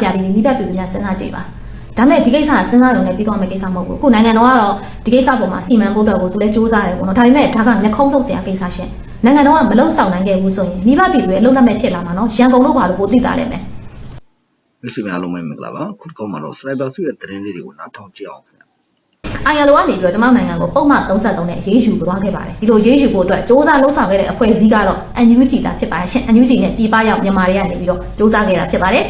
ပြပြီးမိဘပြည်သူများစဉ်းစားကြည့်ပါဒါမဲ့ဒီကိစ္စကစဉ်းစားရုံနဲ့ပြီးသွားမယ့်ကိစ္စမဟုတ်ဘူးအခုနိုင်ငံတော်ကတော့ဒီကိစ္စပေါ်မှာစီမံဖို့အတွက်ကိုသူလည်းစူးစမ်းတယ်ပေါ့နော်ဒါပေမဲ့ဒါကမျက်ခုံးထုတ်စရာကိစ္စရှင်နိုင်ငံတော်ကမလုံဆောင်နိုင်ခဲ့ဘူးဆိုရင်မိဘပြည်သူရဲ့လုံလက်မဲ့ဖြစ်လာမှာနော်ရန်ကုန်လို့ပါလို့ပိုသိတာလည်းမယ် မိတ်ဆွေများအားလုံးပဲမင်္ဂလာပါခုတစ်ခေါက်မှာတော့ Cyber စုရဲ့သတင်းလေးတွေကိုနားထောင်ကြည့်အောင်ခင်ဗျာ အိုင်ယလိုကနေပြီးတော့ကျွန်မနိုင်ငံကိုပုံမှန်33နဲ့ရေးယူသွားခဲ့ပါတယ်ဒီလိုရေးယူဖို့အတွက်စ조사လှုပ်ဆောင်ခဲ့တဲ့အဖွဲ့အစည်းကတော့ NUG တာဖြစ်ပါတယ်ရှင် NUG နဲ့ပြည်ပရောက်မြန်မာတွေကနေပြီးတော့စ조사ခဲ့တာဖြစ်ပါတယ်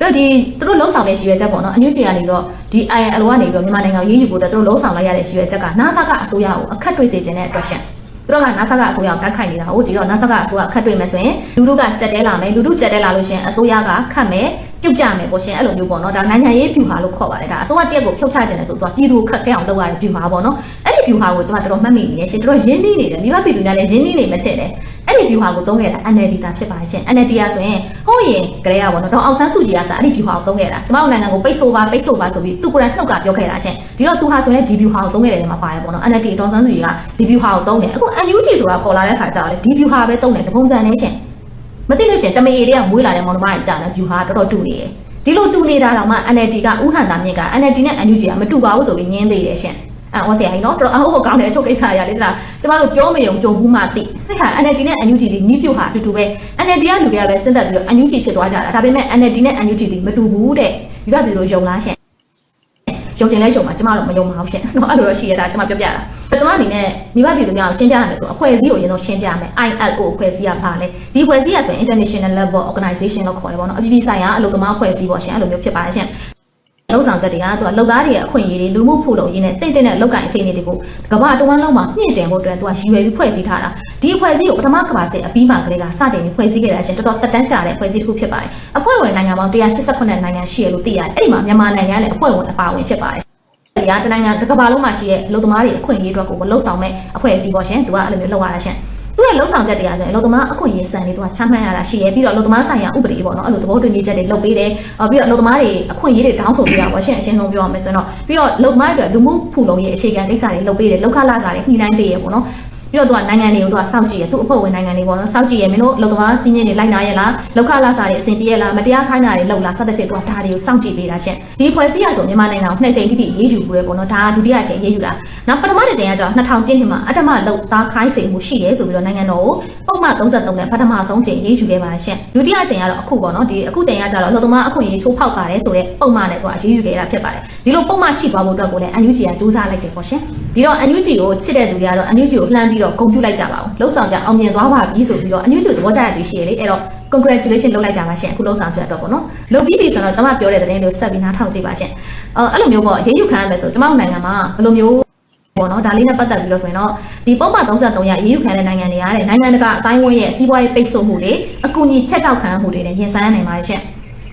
ပြီးတော့ဒီသူတို့လှုပ်ဆောင်တဲ့ရည်ရွယ်ချက်ပေါ့နော် NUG ကနေပြီးတော့ဒီ ILO ကနေပြီးတော့မြန်မာနိုင်ငံကိုရေးယူဖို့အတွက်သူတို့လှုပ်ဆောင်လိုက်ရတဲ့ရည်ရွယ်ချက်က NASA ကအစိုးရကိုအခက်တွေ့စေခြင်းတဲ့အတွက်ရှင်သူတို့က NASA ကအစိုးရကိုတိုက်ခိုက်နေတာဟုတ်ဒီတော့ NASA ကအစိုးရအခက်တွေ့မယ်ဆိုရင်လူတို့ကကြက်တဲလာမယ်လူတို့ကြက်တဲလာလို့ရှင်အစိုးရကခတ်မယ်ပြုတ်ကြမယ်ပေါ့ရှင်အဲ့လိုမျိုးပေါ့နော်ဒါနိုင်ငံရေးဗျူဟာလို့ခေါ်ပါတယ်ဒါအစိုးရတက်ကိုဖြုတ်ချခြင်းလဲဆိုတော့ပြည်သူခက်ခဲအောင်လုပ်ရတဲ့ဗျူဟာပေါ့နော်အဲ့ဒီဗျူဟာကိုကျွန်မတော်တော်မှတ်မိနေတယ်ရှင်တော်တော်ရင်းနှီးနေတယ်မိဘပြည်သူများလည်းရင်းနှီးနေမှတဲ့တယ် အဲ့ဒီဗျူဟာကိုသုံးခဲ့တာ NLD တာဖြစ်ပါရှင် NLD ရဆိုရင်ဟိုးရင်ကလေးရပေါ့နော်တော့အောင်ဆန်းစုကြည်ကစားအဲ့ဒီဗျူဟာကိုသုံးခဲ့တာကျွန်မတို့နိုင်ငံကိုပိတ်ဆို့ပါပိတ်ဆို့ပါဆိုပြီးသူကိုယ်တိုင်နှုတ်ကပြောခဲ့တာရှင်ဒီတော့သူဟာဆိုရင်ဒီဗျူဟာကိုသုံးခဲ့တယ်မှာပါတယ်ပေါ့နော် NLD တော်ဆန်းစုကြည်ကဒီဗျူဟာကိုသုံးတယ်အခု NUG ဆိုတာပေါ်လာတဲ့ခါကျတော့လေဒီဗျူဟာပဲသုံးတယ်တပုံစံနဲ့ရှင်မသိလို့ရှရင်တမအေတွေကမွေးလာတဲ့မောင်နှမတွေကြာတယ်ဗျူဟာတော်တော်တူနေတယ်ဒီလိုတူနေတာတော့မှ NLD ကဥဟန်တာမြင့်က NLD နဲ့ NUG ကမတူပါဘူးဆိုပြီးညင်းသေးတယ်ရှင် အဲ့ဩစရာကြီးနော်တော်တော်အဟုတ်ကောင်းတဲ့အချုပ်ကိစ္စရလေဒါကျမတို့ပြောမယုံကြုံဘူးမှသိဟဲ့ဟာ NLD နဲ့ NUG တွေနီးပြူဟာအတူတူပဲ NLD ကလူတွေကပဲစဉ်းသက်ပြီးတော့ NUG ဖြစ်သွားကြတာဒါပေမဲ့ NLD နဲ့ NUG တွေမတူဘူးတဲ့ဒီဘက်ပြည်လိုယုံလားရှင်ယုံကျင်လဲယုံမှာကျမတို့မယုံပါဘူးရှင်။နော်အဲ့လိုတော့ရှိရတာကျမပြောပြတာ။ကျမအနေနဲ့မိဘပြည်သူများကိုရှင်းပြရမယ်ဆိုအဖွဲ့အစည်းကိုအရင်ဆုံးရှင်းပြမယ်။ ILO အဖွဲ့အစည်းကဘာလဲ။ဒီအဖွဲ့အစည်းကဆိုရင် International Level Organization လို့ခေါ်တယ်ပေါ့နော်။အပြည်ပြည်ဆိုင်ရာအလုပ်သမားအဖွဲ့အစည်းပေါ့ရှင်အဲ့လိုမျိုးဖြစ်ပါတယ်ရှင်။ လုံဆောင်ချက်တွေကသူကလုံသားတွေရဲ့အခွင့်အရေးတွေလူမှုဖို့လို့ရင်းနဲ့တင့်တင့်တဲ့လောက်ကိုင်အခြေအနေတွေကိုကမ္ဘာတဝန်းလုံးမှာမြင့်တင်ဖို့အတွက်သူကရည်ရွယ်ပြီးဖွဲ့စည်းထားတာဒီအဖွဲ့အစည်းကိုပထမကမ္ဘာစစ်အပြီးမှကလေးကစတင်ပြီးဖွဲ့စည်းခဲ့တာရှင်တော်တော်တက်တန်းကြတဲ့အဖွဲ့အစည်းတစ်ခုဖြစ်ပါတယ်အဖွဲ့ဝင်နိုင်ငံပေါင်း188နိုင်ငံရှိရလို့သိရတယ်အဲ့ဒီမှာမြန်မာနိုင်ငံလည်းအဖွဲ့ဝင်အပါအဝင်ဖြစ်ပါတယ်ဒီကတနိုင်ငံတစ်ကမ္ဘာလုံးမှာရှိတဲ့လူသမားတွေအခွင့်အရေးအတွက်ကိုလှုပ်ဆောင်မဲ့အဖွဲ့အစည်းပေါ့ရှင်သူကအဲ့လိုမျိုးလှုပ်ရတာရှင် သူရဲ့လှုပ်ဆောင်ချက်တွေကဆိုရင်အလုပ်သမားအခွင့်အရေးစံတွေသူကချမှတ်ရတာရှိရဲပြီးတော့အလုပ်သမားဆိုင်ရာဥပဒေပေါ့နော်အဲ့လိုသဘောတူညီချက်တွေလုပ်ပေးတယ်အော်ပြီးတော့အလုပ်သမားတွေအခွင့်အရေးတွေတောင်းဆိုပေးတာပေါ့ရှင်အရှင်းဆုံးပြောရမယ်ဆိုရင်တော့ပြီးတော့အလုပ်သမားတွေအတွက်လူမှုဖူလုံရေးအခြေခံကိစ္စတွေလုပ်ပေးတယ်လောက်ခလာစာတွေညှိနှိုင်းပေးရပေါ့နော် ပြီးတော့သူကနိုင်ငံတွေကိုသူကစောင့်ကြည့်ရသူ့အဖွဲ့ဝင်နိုင်ငံတွေပေါ့နော်စောင့်ကြည့်ရမင်းတို့အလုပ်သမားစီးမြင့်တွေလိုက်နာရလားလောက်ခလာစာတွေအဆင်ပြေရလားမတရားခိုင်းတာတွေလုပ်လားစသဖြင့်သူကဒါတွေကိုစောင့်ကြည့်ပေးတာရှင်ဒီဖွဲ့စည်းရဆိုမြန်မာနိုင်ငံကိုနှစ်ကြိမ်တိတိရေးယူဘူးလေပေါ့နော်ဒါကဒုတိယကြိမ်ရေးယူတာနောက်ပထမတစ်ကြိမ်ကကျတော့2000ပြည့်နှစ်မှာအတ္တမလောက်သားခိုင်းစေမှုရှိရဲဆိုပြီးတော့နိုင်ငံတော်ကို ပုံမှန်33နဲ့ပထမဆုံးကြိမ်ရေးယူခဲ့ပါရှင်ဒုတိယကြိမ်ကတော့အခုပေါ့နော်ဒီအခုကြိမ်ကကျတော့အလုပ်သမားအခွင့်အရေးချိုးဖောက်ပါတယ်ဆိုတဲ့ပုံမှန်နဲ့သူကရေးယူခဲ့တာဖြစ်ပါတယ်ဒီလိုပုံမှန်ရှိသွားဖို့အတွက်ကိုလည်း NUG ကစူးစမ်းလိုက်တယ်ပေါ့ရှင်ဒီတော့ NUG ကိုချစ်တဲ့သူတွေကတော့ NUG ကိုလှမ်းပြီးတော့ဂုဏ်ပြုလိုက်ကြပါဦးလှုပ်ဆောင်ကြအောင်မြင်သွားပါပြီဆိုပြီးတော့ NUG ကိုသဘောကျရတဲ့သူရှိရလေအဲ့တော့ congratulation လုပ်လိုက်ကြပါရှင်အခုလှုပ်ဆောင်ချက်တော့ပေါ့နော်လုပ်ပြီးပြီဆိုတော့ကျွန်မပြောတဲ့သတင်းလေးကိုဆက်ပြီးနားထောင်ကြည့်ပါရှင်အဲအဲ့လိုမျိုးပေါ့ရေးယူခံရမယ်ဆိုကျွန်မတို့နိုင်ငံမှာဘယ်လိုမျိုး ပေါ့နော်ဒါလေးနဲ့ပတ်သက်ပြီးတော့ဆိုရင်တော့ဒီပုံမှန်33ရရေးယူခံတဲ့နိုင်ငံတွေရတဲ့နိုင်ငံတကာအတိုင်းအဝန်းရဲ့စီးပွားရေးပိတ်ဆို့မှုတွေအကူအညီဖြတ်တောက်ခံမှုတွေနဲ့ရင်ဆိုင်နိုင်ပါတယ်ရှင်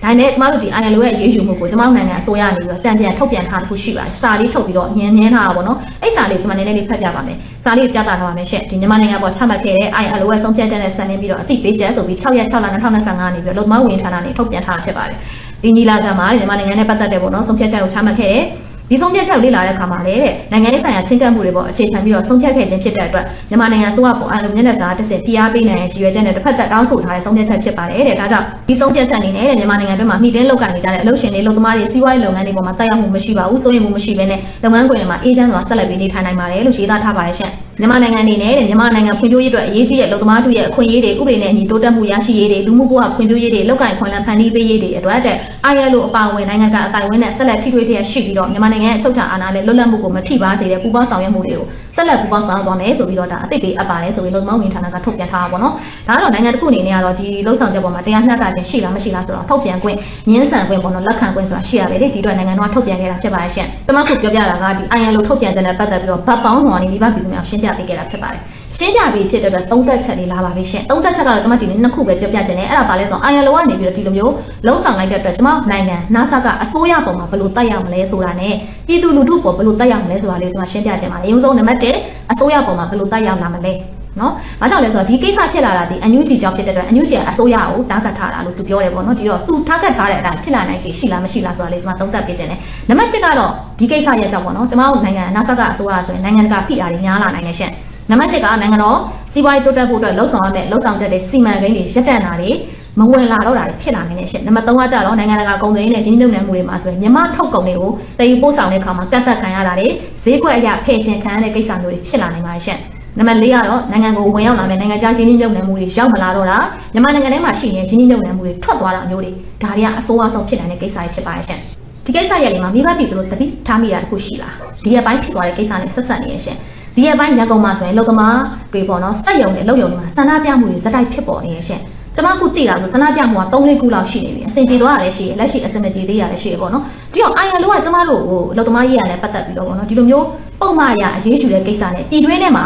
ဒါနဲ့ကျမတို့ဒီ ILO ရဲ့ရေးယူမှုကိုကျမတို့နိုင်ငံအစိုးရအနေနဲ့တံပြန်ထုတ်ပြန်ထားတစ်ခုရှိပါတယ်။စာလေးထုတ်ပြီးတော့ညင်ညင်းထားတာပေါ့နော်။အဲ့စာလေးကျွန်မနည်းနည်းလေးဖတ်ပြပါမယ်။စာလေးပြသထားပါမယ်ရှင့်။ဒီမြန်မာနိုင်ငံပေါ်ချမှတ်ခဲ့တဲ့ ILO ရဲ့ဆုံးဖြတ်ချက်နဲ့ဆန်နေပြီးတော့အသိပေးချက်ဆိုပြီး6ရက်6လ2025နေပြီးတော့လုံသမားဝင်ဌာနနဲ့ထုတ်ပြန်ထားတာဖြစ်ပါတယ်။ဒီညီလာခံမှာမြန်မာနိုင်ငံနဲ့ပတ်သက်တဲ့ပေါ့နော်ဆုံးဖြတ်ချက်ကိုချမှတ်ခဲ့တဲ့ ဒီဆုံးဖြတ်ချက်ကိုလေ့လာတဲ့အခါမှာလည်းနိုင်ငံရေးဆိုင်ရာချင်းကပ်မှုတွေပေါ်အခြေခံပြီးတော့ဆုံးဖြတ်ခဲ့ခြင်းဖြစ်တဲ့အတွက်မြန်မာနိုင်ငံစိုးရပေါ်အလုံးမျက်နှာစာတစ်စက်ပြအားပေးနိုင်ရည်ရွယ်ချက်နဲ့တစ်ဖက်သက်တောင်းဆိုထားတဲ့ဆုံးဖြတ်ချက်ဖြစ်ပါတယ်တဲ့ဒါကြောင့်ဒီဆုံးဖြတ်ချက်အနေနဲ့မြန်မာနိုင်ငံတွင်းမှာမိတင်းလောက်ကန်နေကြတဲ့အလုပ်ရှင်တွေလုပ်သမားတွေစီးပွားရေးလုပ်ငန်းတွေပေါ်မှာတက်ရောက်မှုမရှိပါဘူးစိုးရိမ်မှုမရှိဘဲနဲ့လုပ်ငန်းခွင်တွေမှာအေဂျင့်စွာဆက်လက်ပြီးနေထိုင်နိုင်ပါတယ်လို့ရေးသားထားပါတယ်ရှင့် မြန်မာနိုင်ငံအနေနဲ့မြန်မာနိုင်ငံဖွံ့ဖြိုးရေးအတွက်အရေးကြီးတဲ့လုပ်သမားတို့ရဲ့အခွင့်အရေးတွေဥပဒေနဲ့အညီတိုးတက်မှုရရှိရေးတွေလူမှုဘဝဖွံ့ဖြိုးရေးတွေလောက်ကန်ခွင့်လန်းဖန်တီးပေးရေးတွေအတွက်တဲ့ ILO အပါအဝင်နိုင်ငံကအတိုင်းအဝန်နဲ့ဆက်လက်ထိထွေးတဲ့ရှိပြီးတော့မြန်မာနိုင်ငံရဲ့အချုပ်အခြာအာဏာနဲ့လွတ်လပ်မှုကိုမထိပါစေတဲ့ပူးပေါင်းဆောင်ရွက်မှုတွေကိုဆက်လက်ပူးပေါင်းဆောင်ရွက်သွားမယ်ဆိုပြီးတော့ဒါအသိပေးအပ်ပါတယ်ဆိုပြီးလုံမောင်းဝင်ဌာနကထုတ်ပြန်ထားတာပေါ့နော်ဒါကတော့နိုင်ငံတစ်ခုအနေနဲ့ကတော့ဒီလုံဆောင်ချက်ပေါ်မှာတရားမျှတခြင်းရှိလားမရှိလားဆိုတော့ထုတ်ပြန်ခွင့်ညှင်းဆန်ခွင့်ပေါ့နော်လက်ခံခွင့်ဆိုတာရှိရပဲလေဒီအတွက်နိုင်ငံတော်ကထုတ်ပြန်ခဲ့တာဖြစ်ပါတယ်ရှင်ကျွန်မခုပြောပြတာကဒီ ILO ထုတ်ပြန်ချက်နဲ့ပတ်သက်ပြီးတော့ဗတ်ပေါင်းဆောင်ကနေမိဘပြည်သူများရှင်းပြပေးခဲ့တာဖြစ်ပါတယ်ရှင်းပြပြီးဖြစ်တဲ့အတွက်သုံးသက်ချက်လေးလာပါပြီရှင်သုံးသက်ချက်ကတော့ကျွန်မဒီနေ့နှစ်ခုပဲပြောပြခြင်းနဲ့အဲ့ဒါပါလဲဆိုတော့ ILO ကနေပြီးတော့ဒီလိုမျိုးလုံဆောင်လိုက်တဲ့အတွက်ကျွန်မနိုင်ငံ NASA ကအစိုးရပုံမှာဘယ်လိုတက်ရောက်မလဲဆိုတာနဲ့ပြည်သူလူထုပေါ်ဘယ်လိုတက်ရောက်မလဲဆိုတာလေးကျွန်မရှင်းပြခြင်းပါတယ်အရင်ဆုံးနံပါတ်1အစိုးရပုံမှာဘယ်လိုတက်ရောက်လာမလဲ နော်။ဘာကြောင့်လဲဆိုတော့ဒီကိစ္စဖြစ်လာတာဒီအန်ယူဂျီကြောင့်ဖြစ်တဲ့အတွက်အန်ယူဂျီကအစိုးရကိုတားကတ်ထားတာလို့သူပြောတယ်ပေါ့နော်။ဒီတော့သူတားကတ်ထားတဲ့အတိုင်းဖြစ်လာနိုင်ချေရှိလားမရှိလားဆိုတာလေးကျွန်မသုံးသပ်ပေးခြင်းနဲ့နံပါတ်1ကတော့ဒီကိစ္စရဲ့ကြောင့်ပေါ့နော်။ကျွန်တော်တို့နိုင်ငံ NASA ကအစိုးရဆိုရင်နိုင်ငံတကာဖိအားတွေများလာနိုင်တယ်ရှင့်။နံပါတ်1ကနိုင်ငံတော်စီးပွားရေးတိုးတက်ဖို့အတွက်လှုံ့ဆော်ရမယ့်လှုံ့ဆော်ချက်တွေစီမံကိန်းတွေရပ်တန့်တာတွေမဝင်လာတော့တာတွေဖြစ်လာနေတယ်ရှင့်နံပါတ်3ကကြတော့နိုင်ငံတကာကုန်သွယ်ရေးနဲ့ရင်းနှီးမြှုပ်နှံမှုတွေမှာဆိုရင်မြန်မာထုတ်ကုန်တွေကိုတည်ယူပို့ဆောင်တဲ့အခါမှာကန့်သတ်ခံရတာတွေဈေးကွက်အရဖယ်ချင်ခံရတဲ့ကိစ္စမျိုးတွေဖြစ်လာနေပါတယ်ရှင့် နံပါတ်4ကတော့နိုင်ငံကိုဝင်ရောက်လာမယ့်နိုင်ငံခြားရင်းနှီးမြှုပ်နှံမှုတွေရောက်မလာတော့တာမြန်မာနိုင်ငံထဲမှာရှိနေတဲ့ရင်းနှီးမြှုပ်နှံမှုတွေထွက်သွားတာမျိုးတွေဒါတွေကအဆိုးအဆုံးဖြစ်လာတဲ့ကိစ္စတွေဖြစ်ပါတယ်ရှင့်ဒီကိစ္စရဲ့လေးမှာမိဘပြည်သူတို့တတိထားမိတာတစ်ခုရှိလားဒီရက်ပိုင်းဖြစ်သွားတဲ့ကိစ္စနဲ့ဆက်ဆက်နေရရှင့်ဒီရက်ပိုင်းရန်ကုန်မှာဆိုရင်လုံသမားတွေပေါ့နော်စက်ယုံနဲ့လုံယုံတွေမှာဆန္ဒပြမှုတွေဇက်တိုက်ဖြစ်ပေါ်နေရရှင့်ကျမခုသိတာဆိုဆန္ဒပြမှုက3လေးခုလောက်ရှိနေပြီအစဉ်ပြေသွားရတယ်ရှိရလက်ရှိအစဉ်မပြေသေးရတယ်ရှိရပေါ့နော်ဒီတော့အာရန်လုံးကကျမတို့ကိုလုံသမားရေးရနဲ့ပတ်သက်ပြီးတော့ပေါ့နော်ဒီလိုမျိုးပုံမှန်အရအရေးယူတဲ့ကိစ္စနဲ့ပြည်တွင်းထဲမှာ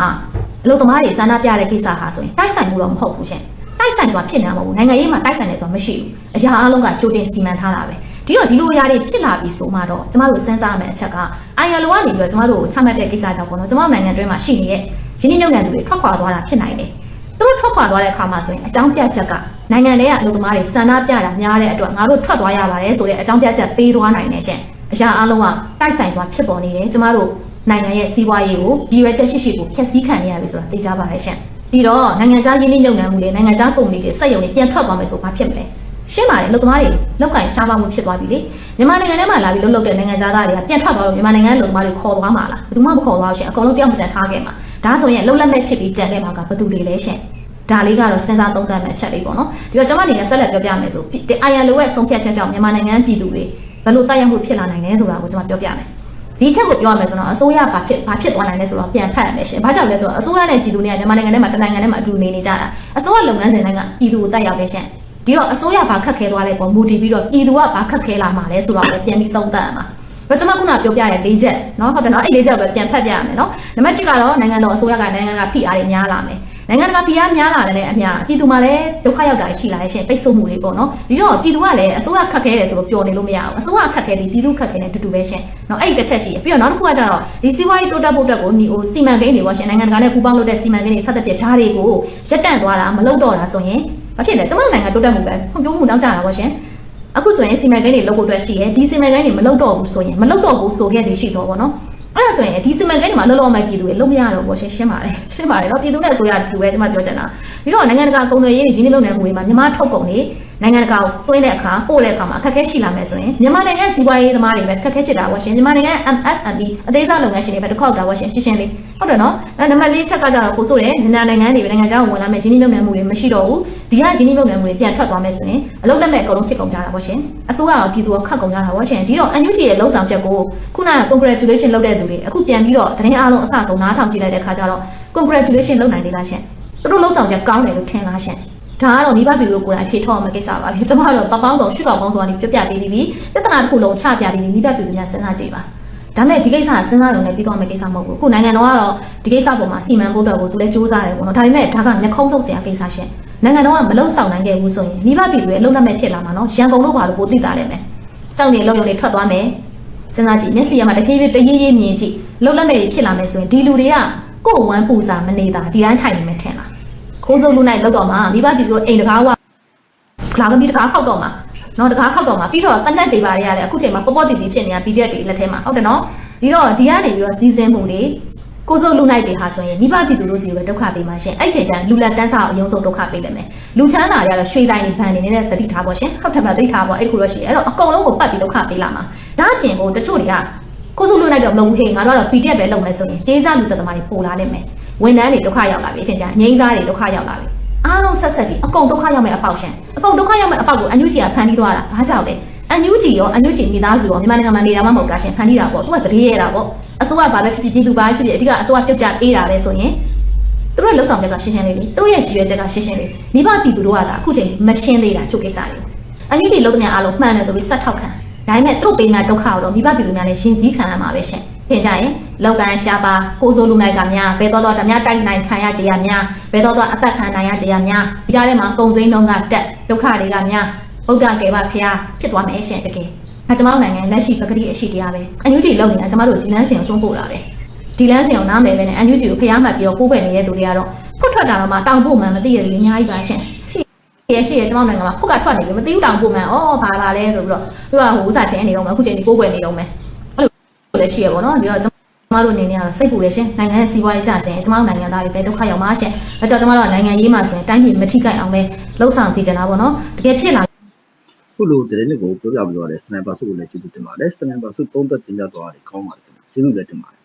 အလုံသမားတွေဆန္ဒပြတဲ့ကိစ္စဟာဆိုရင်တိုက်ဆိုင်မှုတော့မဟုတ်ဘူးရှင်တိုက်ဆိုင်ဆိုတာဖြစ်နေမှာမဟုတ်ဘူးနိုင်ငံရေးမှာတိုက်ဆိုင်နေဆိုတာမရှိဘူးအရာအလုံးကကြိုတင်စီမံထားတာပဲဒီတော့ဒီလိုအရာတွေဖြစ်လာပြီဆိုမှတော့ကျမတို့စဉ်းစားရမယ့်အချက်ကအာရန်လုံးကနေပြီးတော့ကျမတို့ချမှတ်တဲ့ကိစ္စကြောင့်ပေါ့နော်ကျမတို့နိုင်ငံတွင်းမှာရှိနေတဲ့ရင်းနှီးမြှုပ်နှံသူတွေထွက်ခွာသွားတာဖြစ်နိုင်တယ်သူတို့ထွက်ခွာသွားတဲ့အခါမှာဆိုရင်အကြောင်းပြချက်ကနိုင်ငံထဲကအလုပ်သမားတွေဆန္ဒပြတာများတဲ့အတွက်ငါတို့ထွက်သွားရပါတယ်ဆိုတဲ့အကြောင်းပြချက်ပေးသွားနိုင်တယ်ရှင်အရာအလုံးကတိုက်ဆိုင်စွာဖြစ်ပေါ်နေတယ်ကျမတို့ နိုင်ငံရဲ့စီးပွားရေးကိုဒီရွယ်ချက်ရှိရှိကိုဖျက်ဆီးခံနေရပြီဆိုတာသိကြပါတယ်ရှင်ပြီးတော့နိုင်ငံခြားရင်းနှီးမြှုပ်နှံမှုတွေနိုင်ငံခြားကုမ္ပဏီတွေစက်ရုံတွေပြန်ထွက်သွားမယ်ဆိုဘာဖြစ်မလဲရှင်းပါတယ်လုပ်သမားတွေလောက်ကင်ရှားပါမှုဖြစ်သွားပြီလေမြန်မာနိုင်ငံထဲမှာလာပြီးလှုပ်လှုပ်တဲ့နိုင်ငံသားတွေကပြန်ထွက်သွားလို့မြန်မာနိုင်ငံလုံသမားတွေခေါ်သွားမှာလားဘယ်သူမှမခေါ်သွားဘူးရှင်အကုန်လုံးတယောက်မကြံထားခဲ့မှာဒါဆိုရင်လှုပ်လက်မဲ့ဖြစ်ပြီးကြံခဲ့မှာကဘယ်သူတွေလဲရှင်ဒါလေးကတော့စဉ်းစားသုံးသပ်မယ့်အချက်လေးပေါ့နော်ဒီတော့ကျွန်မအနေနဲ့ဆက်လက်ပြောပြမယ်ဆိုဒီအာရန်လိုရဲ့ဆုံးဖြတ်ချက်ကြောင့်မြန်မာနိုင်ငံပြည်သူတွေဘယ်လိုတိုက်ရိုက်မှုဖြစ်လာနိုင်လဲဆိုတာကိုကျွန်မပြောပြမယ် ဒီချက်ကိုပြောရမယ်ဆိုတော့အစိုးရဘာဖြစ်ဘာဖြစ်သွားနိုင်လဲဆိုတော့ပြန်ဖတ်ရမယ်ရှင်။ဘာကြောင့်လဲဆိုတော့အစိုးရနဲ့ပြည်သူတွေကမြန်မာနိုင်ငံထဲမှာတနိုင်ငံထဲမှာအတူနေနေကြတာ။အစိုးရလုပ်ငန်းစဉ်တိုင်းကပြည်သူကိုတိုက်ရောက်ပဲရှင်။ဒီတော့အစိုးရဘာခက်ခဲသွားလဲပေါ့မူတည်ပြီးတော့ပြည်သူကဘာခက်ခဲလာမှာလဲဆိုတော့ပဲပြန်ပြီးသုံးသပ်ရမှာ။ဘာကျွန်မခုနပြောပြတဲ့၄ချက်နော်ဟုတ်တယ်နော်အဲ့၄ချက်ပဲပြန်ဖတ်ပြရမယ်နော်။နံပါတ်1ကတော့နိုင်ငံတော်အစိုးရကနိုင်ငံကဖိအားတွေများလာမယ်။ နိုင်ငံတကာဖိအားများလာတဲ့အမျှပြည်သူမှလည်းဒုက္ခရောက်တာရှိလာရဲ့ရှင်ပိတ်ဆို့မှုတွေပေါ့နော်ဒီတော့ပြည်သူကလည်းအစိုးရခက်ခဲတယ်ဆိုတော့ပျော်နေလို့မရဘူးအစိုးရခက်ခဲတယ်ပြည်သူခက်ခဲတယ်တူတူပဲရှင်နော်အဲ့ဒီတစ်ချက်ရှိပြီးတော့နောက်တစ်ခုကကျတော့ဒီစီးပွားရေးတိုးတက်ဖို့အတွက်ကိုဒီဟိုစီမံကိန်းတွေပေါ့ရှင်နိုင်ငံတကာနဲ့ပူးပေါင်းလုပ်တဲ့စီမံကိန်းတွေဆက်သက်ပြဓာတ်တွေကိုရက်တန့်သွားတာမလုပ်တော့တာဆိုရင်ဘာဖြစ်လဲကျမတို့နိုင်ငံတိုးတက်မှုပဲဖွံ့ဖြိုးမှုတောင်းကြတာပေါ့ရှင်အခုဆိုရင်စီမံကိန်းတွေလုပ်ဖို့အတွက်ရှိရဲဒီစီမံကိန်းတွေမလုပ်တော့ဘူးဆိုရင်မလုပ်တော့ဘူးဆိုခဲ့တယ်ရှိတော့ဗောနော် အဲ့ဒါဆိုရင်ဒီစီမံကိန်းတွေမှာလောလောမိုက်ပြည်သူတွေလုံးမရတော့ဘူးရှင်းရှင်းပါတယ်ရှင်းပါတယ်เนาะပြည်သူနဲ့အစိုးရတူပဲကျွန်မပြောချင်တာပြီးတော့နိုင်ငံတကာကုန်သွယ်ရေးရင်းနှီးမြှုပ်နှံမှုတွေမှာမြန်မာထုတ်ကုန်တွေ နိုင်ငံတကာကိုတွင်းတဲ့အခါပို့တဲ့အခါမှာအခက်အခဲရှိလာမယ်ဆိုရင်မြန်မာနိုင်ငံစီးပွားရေးသမားတွေပဲအခက်အခဲဖြစ်တာပေါ့ရှင်မြန်မာနိုင်ငံ MSME အသေးစားလုပ်ငန်းရှင်တွေပဲတစ်ခေါက်တာပေါ့ရှင်ရှင်းရှင်းလေးဟုတ်တယ်နော်အဲနံပါတ်၄ချက်ကကြတော့ပို့ဆိုတယ်မြန်မာနိုင်ငံတွေနိုင်ငံခြားကိုဝင်လာမယ်ရင်းနှီးမြှုပ်နှံမှုတွေမရှိတော့ဘူးဒီကရင်းနှီးမြှုပ်နှံမှုတွေပြန်ထွက်သွားမယ်ဆိုရင်အလုပ်လက်မဲ့အကုန်လုံးဖြစ်ကုန်ကြတာပေါ့ရှင်အစိုးရကပြည်သူကခတ်ကုန်ကြတာပေါ့ရှင်ဒီတော့ NUG ရဲ့လုံဆောင်ချက်ကိုခုနက congratulation လုပ်တဲ့သူတွေအခုပြန်ပြီးတော့သတင်းအားလုံးအစဆုံးနားထောင်ကြည့်လိုက်တဲ့အခါကျတော့ congratulation လုပ်နိုင်သေးလားရှင်သူတို့လုံဆောင်ချက်ကောင်းတယ်လို့ထင်လားရှင် ဒါကတော့မိဘပြည်သူကိုယ်တိုင်ဖြေထောက်အောင်မကိစ္စပါပဲကျွန်မကတော့ပပောင်းဆောင်ရှုတော်ပေါင်းဆောင်ကနေပြပြပေးပြီးပြီပြဿနာတစ်ခုလုံးချပြပြီးပြီမိဘပြည်သူများစဉ်းစားကြည့်ပါဒါမဲ့ဒီကိစ္စကစဉ်းစားရုံနဲ့ပြီးတော့မယ့်ကိစ္စမဟုတ်ဘူးခုနိုင်ငံတော်ကတော့ဒီကိစ္စပေါ်မှာစီမံဖို့အတွက်ကိုသူလည်းစူးစမ်းတယ်ပေါ့နော်ဒါပေမဲ့ဒါကနှခုံးထုတ်စရာကိစ္စရှင်နိုင်ငံတော်ကမလုံဆောင်နိုင်ခဲ့ဘူးဆိုရင်မိဘပြည်သူရဲ့အလုံးလက်မဲ့ဖြစ်လာမှာနော်ရန်ကုန်လို့ပါလို့ပိုသိလာတယ်မယ်စောင့်နေလုံရုံတွေထွက်သွားမယ်စဉ်းစားကြည့်မျက်စိရမှာတဖြည်းဖြည်းတရေးရေးမြင်ကြည့်လုံလက်မဲ့တွေဖြစ်လာမယ်ဆိုရင်ဒီလူတွေကကိုယ်ဝမ်းပူစာမနေတာဒီတိုင်းထိုင်နေမယ်ထင်လား ခိုးစုပ်လူနိုင်လောက်တော့မှာမိဘပြည်သူတို့အိမ်တကားဝလာသမီးတကားခောက်တော့မှာနော်တကားခောက်တော့မှာပြီးတော့တနက်တွေပါတွေရတယ်အခုချိန်မှာပေါ့ပေါ့တီတီဖြစ်နေတာ PDF တွေလက်ထဲမှာဟုတ်တယ်နော်ဒီတော့ဒီကနေပြီးတော့စီစဉ်မှုတွေကိုစုပ်လူနိုင်တွေဟာဆိုရင်မိဘပြည်သူတို့စီကိုပဲဒုက္ခပေးမှာရှင်အဲ့ချိန်ကျရင်လူလက်တန်းစားကိုအယုံဆုံးဒုက္ခပေးလိမ့်မယ်လူချမ်းသာတွေကတော့ရွှေဆိုင်တွေဘန်နေနေတဲ့တတိထားပေါ့ရှင်ဟုတ်တယ်မတတိထားပေါ့အဲ့ဒီခုတော့ရှိတယ်အဲ့တော့အကုန်လုံးကိုပတ်ပြီးဒုက္ခပေးလာမှာဒါအပြင်ကိုတချို့တွေကကိုစုလူနိုင်တော့မလုပ်ဘူးဟေးငါတို့ကတော့ PDF ပဲလုပ်မယ်ဆိုရင်ကျေးဇူးလူသက်သမားတွေပို့လာလိမ့်မယ် ဝန်ထမ်းတွေဒုက္ခရောက်လာပြီအချိန်ကျရင်ငိမ့်စားတွေဒုက္ခရောက်လာပြီအားလုံးဆက်ဆက်ကြီးအကုန်ဒုက္ခရောက်မဲ့အပေါက်ရှင်အကုန်ဒုက္ခရောက်မဲ့အပေါက်ကိုအန်ယူဂျီကဖန်တီးသွားတာဘာကြောင့်လဲအန်ယူဂျီရောအန်ယူဂျီမိသားစုရောမြန်မာနိုင်ငံမှာနေတာမှမဟုတ်တာရှင်ဖန်တီးတာပေါ့သူကစတေးရတာပေါ့အစိုးရဘာပဲဖြစ်ဖြစ်ပြည်သူဘာပဲဖြစ်ဖြစ်အဓိကအစိုးရပြုတ်ကြပေးတာပဲဆိုရင်သူတို့လှုပ်ဆောင်ချက်ကရှင်းရှင်းလေးလေသူတို့ရဲ့ရည်ရွယ်ချက်ကရှင်းရှင်းလေးမိဘပြည်သူတို့ကဒါအခုချိန်မရှင်းသေးတာချုပ်ကိစ္စတွေအန်ယူဂျီလုံးတဲ့အားလုံးမှန်တယ်ဆိုပြီးဆက်ထောက်ခံဒါပေမဲ့သူတို့ပေးမဲ့ဒုက္ခကိုတော့မိဘပြည်သူများလည်းရှင်းစည်းခံရမှာပဲရှင်ထင်ကြရင် လောက်ကန်ရှာပါကိုစိုးလူနိုင်ကများဘယ်တော့တော့ဓမြတိုက်နိုင်ခံရကြရများဘယ်တော့တော့အသက်ခံနိုင်ရကြရများဒီကြားထဲမှာကုံစိမ်းလုံးကတက်ဒုက္ခတွေကများဘုရားကယ်ပါဖျားဖြစ်သွားမယ်ရှင်တကယ်အဲကျွန်တော်နိုင်ငံလက်ရှိပကတိအရှိတရားပဲအန်ယူဂျီလုံနေတာကျွန်တော်တို့ဒီလန်းစင်ကိုတွန်းပို့တာပဲဒီလန်းစင်ကိုနားမယ်ပဲနဲ့အန်ယူဂျီကိုဖျားမှတ်ပြီးတော့ကိုးပယ်နေတဲ့သူတွေကတော့ဖွတ်ထွက်တာတော့မှတောင်ပို့မှန်မသိရသေးဘူးအများကြီးပါရှင်ရှိရရှိရကျွန်တော်နိုင်ငံမှာဖုတ်ကထွက်နေပြီမသိဘူးတောင်ပို့မှန်ဩဘာပါလဲဆိုပြီးတော့သူကဟိုဥစားတင်နေတော့မှအခုချိန်ဒီကိုးပယ်နေတော့မယ်အဲ့လိုလည်းရှိရပါတော့ပြီးတော့ကျွန်ကျ မတို့အနေနဲ့ကတော့စိတ်ပူရရှင်နိုင်ငံရဲ့စီးပွားရေးကျဆင်းကျမတို့နိုင်ငံသားတွေပဲဒုက္ခရောက်မှာရှင်အဲကြောင့်ကျမတို့ကနိုင်ငံရေးမှာဆိုရင်တိုင်းပြည်မထိခိုက်အောင်ပဲလှုပ်ဆောင်စီကြတာပေါ့နော်တကယ်ဖြစ်လာခုလိုတရင်တွေကိုပြောပြပြီးတော့လည်းစနိုက်ပါစုကိုလည်းကျေးဇူးတင်ပါတယ်စနိုက်ပါစုသုံးသက်တင်ပြသွားတာကောင်းပါတယ်ခင်ဗျာကျေးဇူးလည်းတင်ပါတယ်